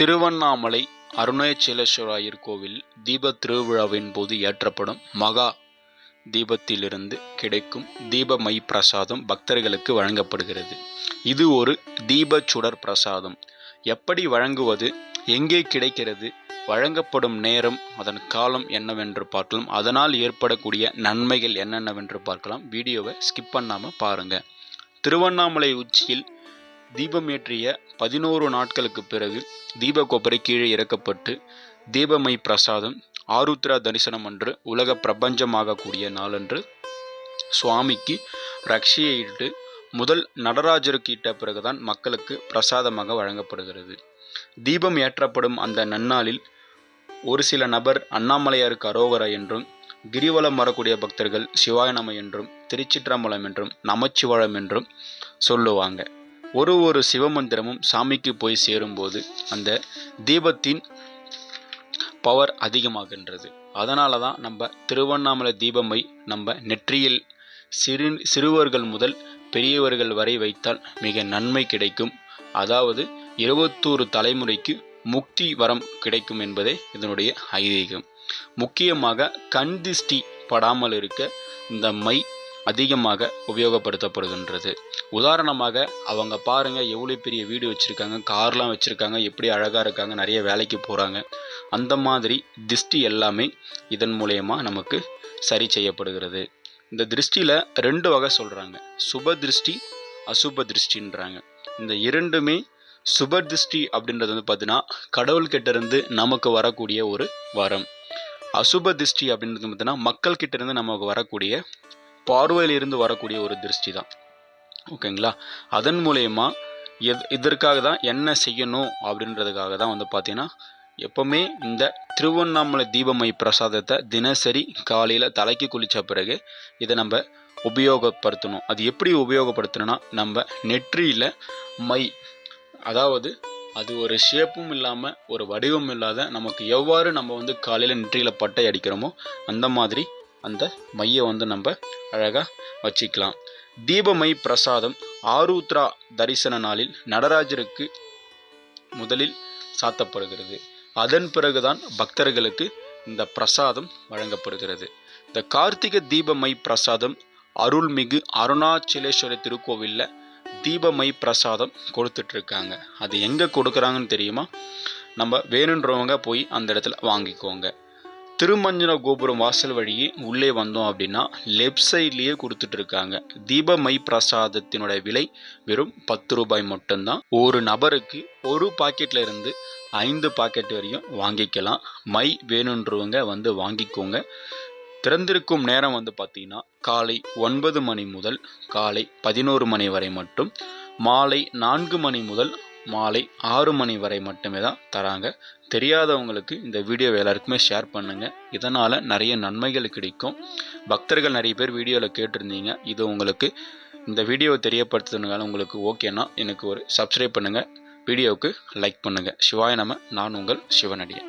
திருவண்ணாமலை அருணாச்சலேஸ்வராயர் கோவில் தீப திருவிழாவின் போது ஏற்றப்படும் மகா தீபத்திலிருந்து கிடைக்கும் தீபமை பிரசாதம் பக்தர்களுக்கு வழங்கப்படுகிறது. இது ஒரு தீப சுடர் பிரசாதம். எப்படி வழங்குவது? எங்கே கிடைக்கிறது? வழங்கப்படும் நேரம் அதன் காலம் என்னவென்று பார்க்கலாம். அதனால் ஏற்படக்கூடிய நன்மைகள் என்னென்னவென்று பார்க்கலாம். வீடியோவை ஸ்கிப் பண்ணாமல் பாருங்கள் திருவண்ணாமலை உச்சியில் தீபமேற்றிய பதினோரு நாட்களுக்கு பிறகு தீப கொப்பரை கீழே இறக்கப்பட்டு தீபமை பிரசாதம் ஆருத்ரா தரிசனம் அன்று உலக பிரபஞ்சமாகக்கூடிய நாளன்று சுவாமிக்கு ரக்ஷையிட்டு முதல் நடராஜருக்கு இட்ட பிறகுதான் மக்களுக்கு பிரசாதமாக வழங்கப்படுகிறது. தீபம் ஏற்றப்படும் அந்த நன்னாளில் ஒரு சில நபர் அண்ணாமலையாருக்கு அரோகரா என்றும் கிரிவலம் வரக்கூடிய பக்தர்கள் சிவாய என்றும் திருச்சிற்றம்பலம் என்றும் நமச்சிவாழம் என்றும் சொல்லுவாங்க. ஒரு ஒரு சிவமந்திரமும் சாமிக்கு போய் சேரும்போது அந்த தீபத்தின் பவர் அதிகமாகின்றது. அதனால தான் நம்ம திருவண்ணாமலை தீபமை நம்ம நெற்றியில் சிறு சிறுவர்கள் முதல் பெரியவர்கள் வரை வைத்தால் மிக நன்மை கிடைக்கும். அதாவது இருபத்தோரு தலைமுறைக்கு முக்தி வரம் கிடைக்கும் என்பதே இதனுடைய ஐதீகம். முக்கியமாக கண் திஷ்டி படாமல் இருக்க இந்த மை அதிகமாக உபயோகப்படுத்தப்படுகின்றது. உதாரணமாக அவங்க பாருங்க எவ்வளோ பெரிய வீடு வச்சுருக்காங்க கார்லாம் வச்சுருக்காங்க எப்படி அழகாக இருக்காங்க நிறைய வேலைக்கு போகிறாங்க அந்த மாதிரி திருஷ்டி எல்லாமே இதன் மூலயமா நமக்கு சரி செய்யப்படுகிறது. இந்த திருஷ்டியில் ரெண்டு வகை சொல்கிறாங்க சுப திருஷ்டி அசுப திருஷ்டின்றாங்க. இந்த இரண்டுமே சுப திருஷ்டி அப்படின்றது வந்து பார்த்தீங்கன்னா கடவுள்கிட்ட இருந்து நமக்கு வரக்கூடிய ஒரு வரம். அசுப திருஷ்டி அப்படின்றது பார்த்தீங்கன்னா மக்கள்கிட்ட இருந்து நமக்கு வரக்கூடிய பார்வையிலிருந்து வரக்கூடிய ஒரு திருஷ்டி தான் ஓகேங்களா? அதன் மூலயமா எத் இதற்காக தான் என்ன செய்யணும் அப்படின்றதுக்காக தான் வந்து பார்த்தீங்கன்னா எப்போவுமே இந்த திருவண்ணாமலை தீபமை பிரசாதத்தை தினசரி காலையில் தலைக்கு குளித்த பிறகு இதை நம்ம உபயோகப்படுத்தணும். அது எப்படி உபயோகப்படுத்தணும்னா நம்ம நெற்றியில் மை அதாவது அது ஒரு ஷேப்பும் இல்லாமல் ஒரு வடிவம் இல்லாத நமக்கு எவ்வாறு நம்ம வந்து காலையில் நெற்றியில் பட்டை அடிக்கிறோமோ அந்த மாதிரி அந்த மையை வந்து நம்ம அழகாக வச்சுக்கலாம். தீபமை பிரசாதம் ஆரூத்ரா தரிசன நாளில் நடராஜருக்கு முதலில் சாத்தப்படுகிறது. அதன் பிறகுதான் பக்தர்களுக்கு இந்த பிரசாதம் வழங்கப்படுகிறது. இந்த கார்த்திகை தீபமை பிரசாதம் அருள்மிகு அருணாச்சலேஸ்வரர் திருக்கோவிலில் தீபமை பிரசாதம் கொடுத்துட்ருக்காங்க. அது எங்கே கொடுக்குறாங்கன்னு தெரியுமா? நம்ம வேணுன்றவங்க போய் அந்த இடத்துல வாங்கிக்கோங்க. திருமஞ்சன கோபுரம் வாசல் வழியே உள்ளே வந்தோம் அப்படின்னா லெஃப்ட் சைட்லேயே கொடுத்துட்ருக்காங்க தீபமை பிரசாதத்தினுடைய விலை வெறும் பத்து ரூபாய் மட்டும்தான். ஒரு நபருக்கு ஒரு பாக்கெட்ல இருந்து ஐந்து பாக்கெட் வரையும் வாங்கிக்கலாம். மை வேணுன்றவங்க வந்து வாங்கிக்கோங்க. திறந்திருக்கும் நேரம் வந்து பார்த்தீங்கன்னா காலை ஒன்பது மணி முதல் காலை பதினோரு மணி வரை மட்டும். மாலை நான்கு மணி முதல் மாலை ஆறு மணி வரை மட்டுமே தான் தராங்க. தெரியாதவங்களுக்கு இந்த வீடியோவை எல்லாருக்குமே ஷேர் பண்ணுங்கள் இதனால் நிறைய நன்மைகள் கிடைக்கும். பக்தர்கள் நிறைய பேர் வீடியோவில் கேட்டிருந்தீங்க. இது உங்களுக்கு இந்த வீடியோவை தெரியப்படுத்துறதுனால உங்களுக்கு ஓகேனா எனக்கு ஒரு சப்ஸ்கிரைப் பண்ணுங்கள் வீடியோவுக்கு லைக் பண்ணுங்கள் சிவாய நம நான் உங்கள் சிவனடியன்.